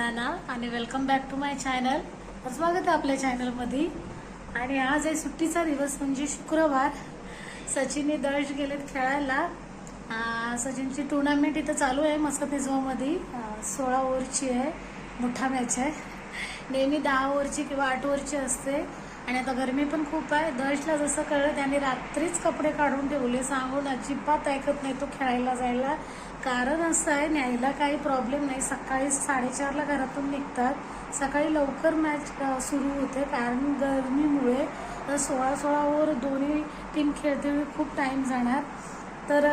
सुप्रभात आणि welcome back to my channel स्वागत आहे आपल्या चॅनलमध्ये आणि आज आहे सुट्टीचा दिवस म्हणजे शुक्रवार. सचिनने दर्श गेलेत खेळायला. सचिनची टुर्नामेंट इथं चालू आहे मस्कत निझवामध्ये सोळा ओव्हरची आहे मोठा मॅच आहे. नेहमी दहा ओव्हरची किंवा आठ ओव्हरची असते. आणि आता गरमी पण खूप आहे. दर्शला जसं कळलं त्याने रात्रीच कपडे काढून ठेवले. सांगून अजिबात ऐकत नाही तो खेळायला जायला. कारण असं आहे न्यायला काही प्रॉब्लेम नाही. सकाळी साडेचारला घरातून निघतात. सकाळी लवकर मॅच सुरू होते. कारण गरमीमुळे तर सोळा सोळा ओव्हर दोन्ही टीम खेळते खूप टाईम जाणार. तर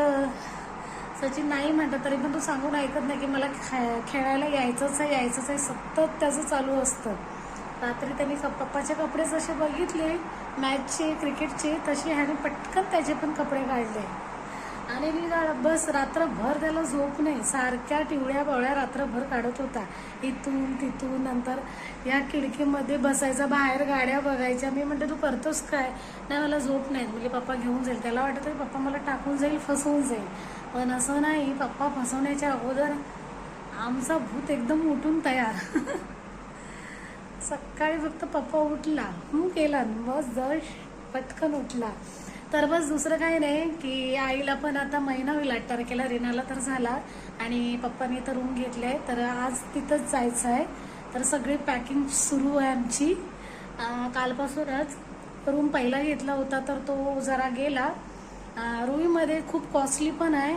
सचिन नाही म्हणतात तरी पण तो सांगून ऐकत नाही की मला खे खेळायला यायचंच आहे यायचंच आहे. सतत त्याचं चालू असतं. रात्री त्यांनी पप्पाचे कपडे जसे बघितले मॅचचे क्रिकेटचे तसे ह्याने पटकन त्याचे पण कपडे काढले. आणि मी बस रात्रभर त्याला झोप नाही सारख्या टिवळ्या बवळ्या रात्रभर काढत होता. इथून तिथून नंतर या खिडकीमध्ये बसायचा बाहेर गाड्या बघायच्या. मी म्हणते तू करतोस काय? नाही मला झोप नाही. म्हणजे पप्पा घेऊन जाईल. त्याला वाटत की पप्पा मला टाकून जाईल फसवून जाईल. पण असं नाही पप्पा फसवण्याच्या अगोदर आमचा भूत एकदम उठून तयार. सकाळी फक्त पप्पा उठला. हू केला. बस जश पटकन उठला. तर बस दुसरं काही नाही की आईला पण आता महिना होईल आठ तारखेला रिनाला तर झाला. आणि पप्पानी तर रूम घेतले. तर आज तिथंच जायचं आहे. तर सगळी पॅकिंग सुरू आहे आमची. कालपासूनच. रूम पहिला घेतला होता तर तो जरा गेला. रुईमध्ये खूप कॉस्टली पण आहे.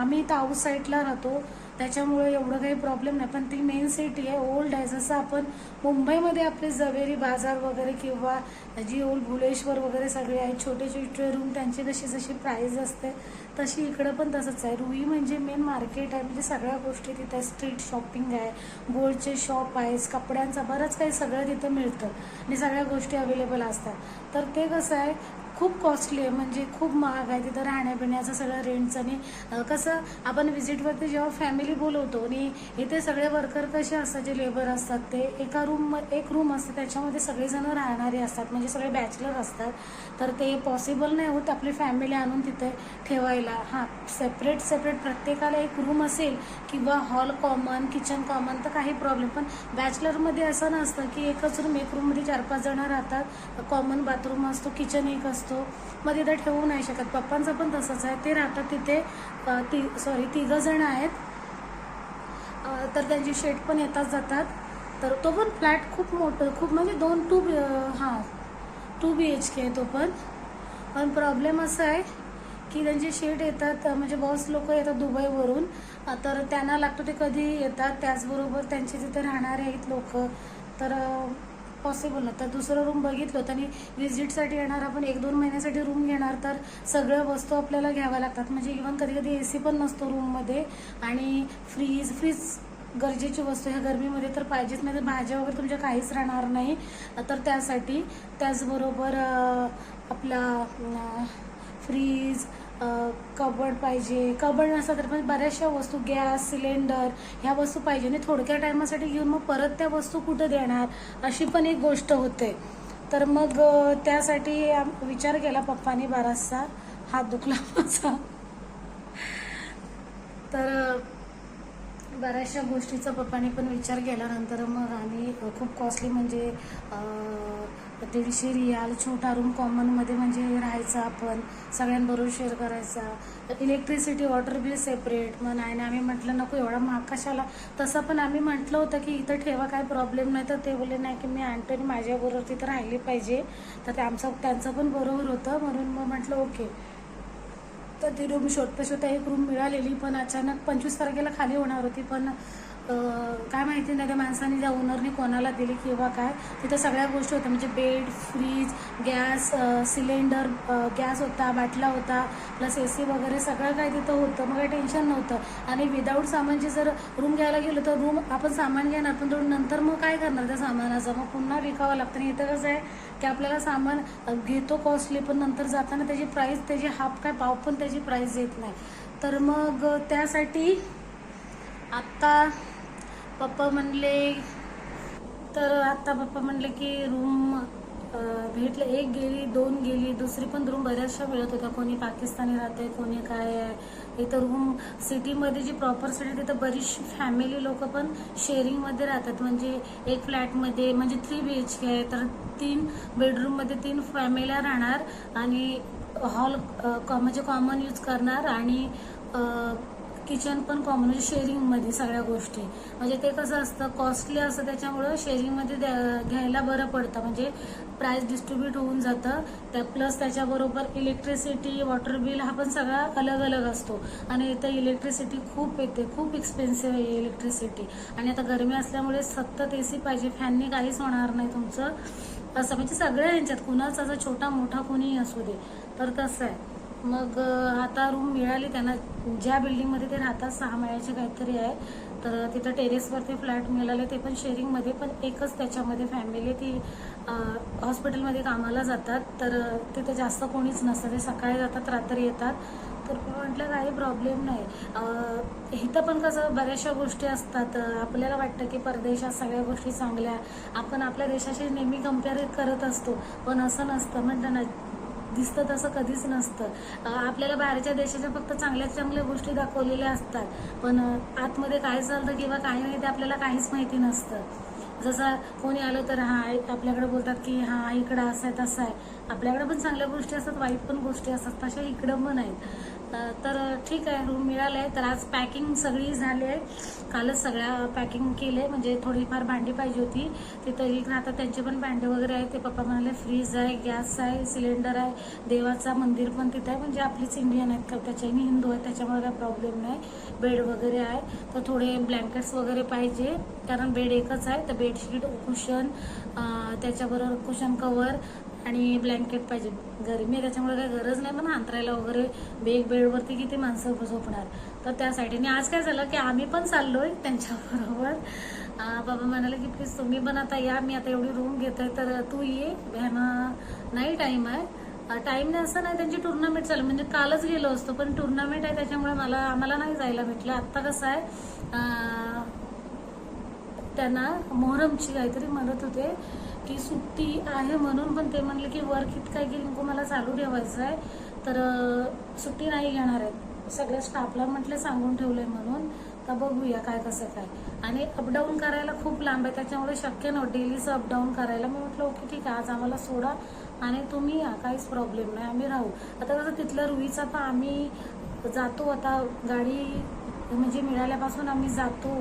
आम्ही तर आऊट साईडला राहतो. त्याच्यामुळे एवढं काही प्रॉब्लेम नाही. पण ती मेन सिटी आहे ओल्ड आहे. जसं आपण मुंबईमध्ये आपले जवेरी बाजार वगैरे किंवा जी ओल्ड भुलेश्वर वगैरे सगळे आहेत छोटे छोटे रूम त्यांची जशी जशी प्राईज असते तशी इकडं पण तसंच आहे. रुई म्हणजे मेन मार्केट आहे. म्हणजे सगळ्या गोष्टी तिथे स्ट्रीट शॉपिंग आहे गोल्डचे शॉप आहे कपड्यांचा बरंच काही सगळं तिथं मिळतं. आणि सगळ्या गोष्टी अवेलेबल असतात. तर ते कसं आहे खूप कॉस्टली आहे म्हणजे खूप महाग आहे तिथं राहण्यापिण्याचं सगळं रेंटचं आणि कसं आपण व्हिजिटवरती जेव्हा फॅमिली बोलवतो आणि इथे सगळे वर्कर कसे असतात जे लेबर असतात ते एका रूम एक रूम असते त्याच्यामध्ये सगळेजण राहणारे असतात म्हणजे सगळे बॅचलर असतात तर ते पॉसिबल नाही होत आपली फॅमिली आणून तिथे ठेवायला. हां सेपरेट सेपरेट प्रत्येकाला एक रूम असेल किंवा हॉल कॉमन किचन कॉमन तर काही प्रॉब्लेम पण बॅचलरमध्ये असं नसतं की एकच रूम एक रूममध्ये चार पाच जणं राहतात कॉमन बाथरूम असतो किचन एक असतो. मग तिथं ठेवू नाही शकत. पप्पांचं पण तसंच आहे. ते राहतात तिथे ती सॉरी तिघं जण आहेत. तर त्यांची शेट पण येतात जातात. तर तो पण फ्लॅट खूप मोठं खूप म्हणजे दोन टू हां टू बी एच के आहे तो पण. पण प्रॉब्लेम असा आहे की त्यांचे शेट येतात म्हणजे बॉस लोक येतात दुबईवरून. तर त्यांना लागतो ते कधी येतात. त्याचबरोबर त्यांचे तिथे राहणारे आहेत लोक. तर पॉसिबल नव्हतं तर दुसरं रूम बघितलं होतं आणि व्हिजिटसाठी येणार आपण एक दोन महिन्यासाठी रूम घेणार तर सगळ्या वस्तू आपल्याला घ्याव्या लागतात. म्हणजे इव्हन कधी कधी ए सी पण नसतो रूममध्ये आणि फ्रीज फ्रीज गरजेची वस्तू ह्या गरमीमध्ये तर पाहिजेच नाही तर भाज्या वगैरे तुमच्या काहीच राहणार नाही. तर त्यासाठी त्याचबरोबर आपला फ्रीज कबड पाहिजे. कबड नसलं तर पण बऱ्याचशा वस्तू गॅस सिलेंडर ह्या वस्तू पाहिजे. आणि थोडक्या टायमासाठी घेऊन मग परत त्या वस्तू कुठं देणार? अशी पण एक गोष्ट होते. तर मग त्यासाठी विचार केला पप्पानी बराचसा. हात दुखला माझा. तर बऱ्याचशा गोष्टीचा पप्पाने पण विचार केल्यानंतर मग आम्ही खूप कॉस्टली म्हणजे अ, दीडशे रियाल छोटा रूम कॉमनमध्ये म्हणजे राहायचा आपण सगळ्यांबरोबर शेअर करायचा. इलेक्ट्रिसिटी वॉटर बिल सेपरेट मग नाही ना आम्ही म्हटलं नको एवढा महाग कशाला? तसं पण आम्ही म्हटलं होतं की इथं ठेवा काय प्रॉब्लेम नाही. तर ते बोलले नाही की मी आणतो आणि माझ्याबरोबर तिथं राहिली पाहिजे. तर ते आमचं त्यांचं पण बरोबर होतं. म्हणून मग म्हटलं ओके. तर ती रूम शोधता शोधता एक रूम मिळालेली पण अचानक पंचवीस तारखेला खाली होणार होती. पण काय माहिती नाही त्या माणसाने त्या ओनरने कोणाला दिली किंवा काय. तिथं सगळ्या गोष्टी होत्या म्हणजे bed fridge gas cylinder gas होता बाटला होता प्लस ए सी वगैरे सगळं काय तिथं होतं. मग काही टेन्शन नव्हतं. आणि विदाऊट सामानची जर रूम घ्यायला गेलो तर रूम आपण सामान घेणार पण तो नंतर मग काय करणार त्या सामानाचं? मग पुन्हा विकावं लागतं. आणि इथं कसं आहे की आपल्याला सामान घेतो कॉस्टली पण नंतर जाताना त्याची प्राईस त्याची हाफ काय पाव पण त्याची प्राईस येत नाही. तर मग त्यासाठी आत्ता पप्पा म्हणले तर आत्ता पप्पा म्हणले की रूम भेटले. एक गेली दोन गेली दुसरी पण रूम बऱ्याचशा मिळत होत्या. कोणी पाकिस्तानी राहते कोणी काय आहे. इथं रूम सिटीमध्ये जी प्रॉपर सिटी तिथं बरीचशी फॅमिली लोक पण शेअरिंगमध्ये राहतात. म्हणजे एक फ्लॅटमध्ये म्हणजे थ्री बी एच के आहे. तर तीन बेडरूममध्ये तीन फॅमिल्या राहणार आणि हॉल म्हणजे कॉमन यूज करणार आणि किचन पण कॉमन म्हणजे शेअरिंगमध्ये सगळ्या गोष्टी. म्हणजे ते कसं असतं कॉस्टली असतं त्याच्यामुळं शेअरिंगमध्ये द्या- घ्यायला बरं पडतं. म्हणजे प्राईस डिस्ट्रीब्यूट होऊन जातं. त्या प्लस त्याच्याबरोबर इलेक्ट्रिसिटी वॉटर बिल हा पण सगळा अलग अलग असतो. आणि इथं इलेक्ट्रिसिटी खूप येते खूप एक्सपेन्सिव्ह आहे इलेक्ट्रिसिटी आणि आता गरमी असल्यामुळे सतत ए सी पाहिजे. फॅनने काहीच होणार नाही तुमचं. असं म्हणजे सगळ्या यांच्यात कुणाचा असा छोटा मोठा कोणीही असू दे. तर तसं आहे? मग आता रूम मिळाली त्यांना. ज्या बिल्डिंगमध्ये ते राहतात सहा महिन्याचे काहीतरी आहे तर तिथं टेरेसवरती फ्लॅट मिळाले ते पण शेअरिंगमध्ये पण एकच त्याच्यामध्ये फॅमिली ती हॉस्पिटलमध्ये कामाला जातात. तर तिथे तिथं जास्त कोणीच नसतं ते सकाळी जातात रात्री येतात. तर म्हटलं काही प्रॉब्लेम नाही. इथं पण कसं बऱ्याचशा गोष्टी असतात. आपल्याला वाटतं की परदेशात सगळ्या गोष्टी चांगल्या आपण आपल्या देशाशी नेहमी कंपेअर करत असतो. पण असं नसतं. म्हणतं ना दिसतं तसं कधीच नसतं. आपल्याला बाहेरच्या देशाच्या फक्त चांगल्या चांगल्या गोष्टी दाखवलेल्या असतात. पण आतमध्ये काय चालतं किंवा काय नाही ते आपल्याला काहीच माहिती नसतं. जसं कोणी आलं तर हा आपल्याकडे बोलतात की हा इकडं असं आहे तसं आहे. आपल्याकडे पण चांगल्या गोष्टी असतात वाईट पण गोष्टी असतात तशा इकडं पण आहेत. तर ठीक आहे रूम मिळालं. आहे तर आज पॅकिंग सगळी झाली आहे. कालच सगळ्या पॅकिंग केले म्हणजे थोडीफार भांडी पाहिजे होती. तिथं एक आता त्यांचे पण भांडे वगैरे आहेत. ते पप्पा म्हणाले फ्रीज आहे गॅस आहे सिलेंडर आहे. देवाचा मंदिर पण तिथं आहे. म्हणजे आपलीच इंडियन आहेत. का त्याच्याने हिंदू आहेत. त्याच्यामुळे काही प्रॉब्लेम नाही. बेड वगैरे आहे. तर थोडे ब्लँकेट्स वगैरे पाहिजे. कारण बेड एकच आहे. तर बेडशीट कुशन त्याच्याबरोबर कुशन कवर आणि ब्लँकेट पाहिजे गरमी आहे त्याच्यामुळे काही गरज नाही पण अंतरायला वगैरे बेग बेडवरती किती माणसं झोपणार. तर त्यासाठी आणि आज काय झालं की आम्ही पण चाललोय त्यांच्याबरोबर. बाबा म्हणाले की प्लीज तुम्ही पण आता या मी आता एवढी रूम घेत आहे तर तू ये ह्यानं नाही टाईम आहे. टाईम नाही असं नाही त्यांची टुर्नामेंट चालू म्हणजे कालच गेलो असतो पण टुर्नामेंट आहे त्याच्यामुळे मला आम्हाला नाही जायला भेटलं. आत्ता कसं आहे त्यांना मोहरमची काहीतरी म्हणत होते. की सुट्टी आहे म्हणून पण ते म्हणले की वर्क इतकं आहे की मला चालू ठेवायचं आहे. तर सुट्टी नाही घेणार आहेत सगळ्या स्टाफला म्हटलं सांगून ठेवलंय म्हणून. तर बघूया काय कसं काय. आणि अपडाऊन करायला खूप लांब आहे. त्याच्यामुळे शक्य नव्हतं. डेलीचं अपडाऊन करायला. मी म्हटलं ओके ठीक आहे. आज आम्हाला सोडा आणि तुम्ही या. काहीच प्रॉब्लेम नाही. आम्ही राहू. आता कसं तिथल्या रुईचा तर आम्ही जातो. आता गाडी म्हणजे मिळाल्यापासून आम्ही जातो.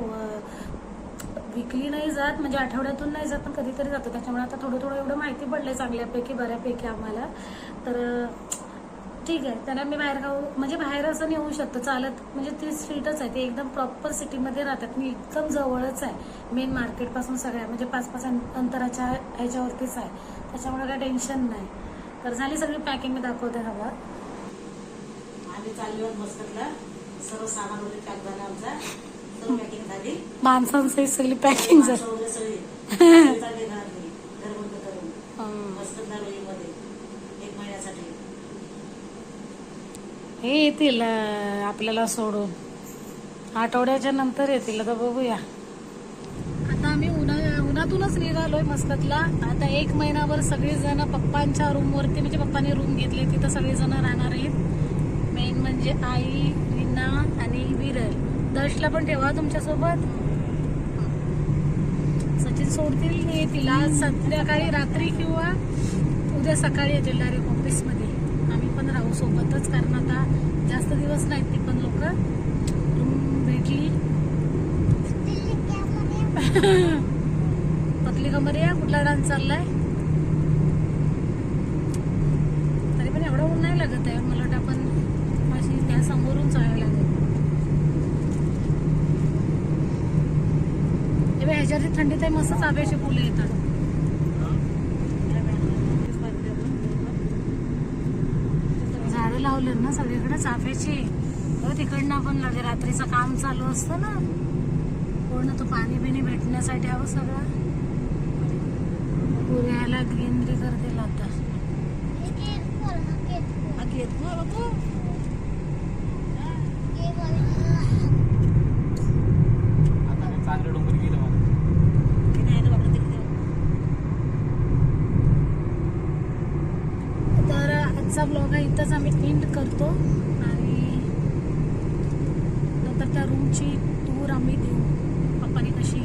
विकली नाही जात म्हणजे आठवड्यातून नाही जात पण कधीतरी जातो. त्याच्यामुळे आता थोडं थोडं एवढं माहिती पडलंय चांगल्यापैकी बऱ्यापैकी आम्हाला. तर ठीक आहे. त्यांना मी बाहेर गाव म्हणजे बाहेर असं नेऊ शकतो. चालत म्हणजे ती स्ट्रीटच आहे. ते एकदम प्रॉपर सिटीमध्ये राहतात. मी एकदम जवळच आहे. मेन मार्केटपासून सगळ्या म्हणजे पाच पाच अंतराच्या ह्याच्यावरतीच आहे. त्याच्यामुळे काय टेन्शन नाही. तर झाली सगळी पॅकिंग मी दाखवते हवा. आम्ही चाललो सर्व सामान वगैरे पॅक झालं आमचा. सर्व पॅकिंग झाली माणसांसहित सगळी पॅकिंग झाली माणसं सगळी करून हं. मस्कतला मध्ये एक महिन्यासाठी हे येतील आपल्याला सोडून. आठवड्याच्या नंतर येतील आता बघूया. आता आम्ही उन्हा उन्हातूनच निघालोय मस्कतला आता एक महिनाभर सगळेजण पप्पांच्या रूमवरती म्हणजे पप्पांनी रूम घेतले तिथं सगळेजण राहणार आहेत. मेन म्हणजे आई विरल दर्शला पण ठेवा तुमच्यासोबत. सचिन सोडतील मी तिला संध्याकाळी रात्री किंवा उद्या सकाळी येतील डायरेक्ट ऑफिसमध्ये आम्ही पण राहू सोबतच कारण आता जास्त दिवस नाहीत ती पण लोक. रूम भेटली. पतली कमर या कुठला डान्स चाललाय? तरी पण एवढं ऊन नाही लागत आहे मला वाटतं आपण माझी त्या समोरून चालायला शेजारी थंडीत आहे मस्त चाफ्याची फुलं येतात. झाडं लावले ना सगळीकडे चाफ्याची हो तिकडनं पण लगे रात्रीचं काम चालू असतं ना. पूर्ण तो पाणी बिणी भेटण्यासाठी हवं सगळं. पुऱ्याला ग्रीनरी कर दिला आता बाकी इथंच आम्ही एंड करतो आणि नंतर त्या रूमची टूर आम्ही देऊ. पप्पाने कशी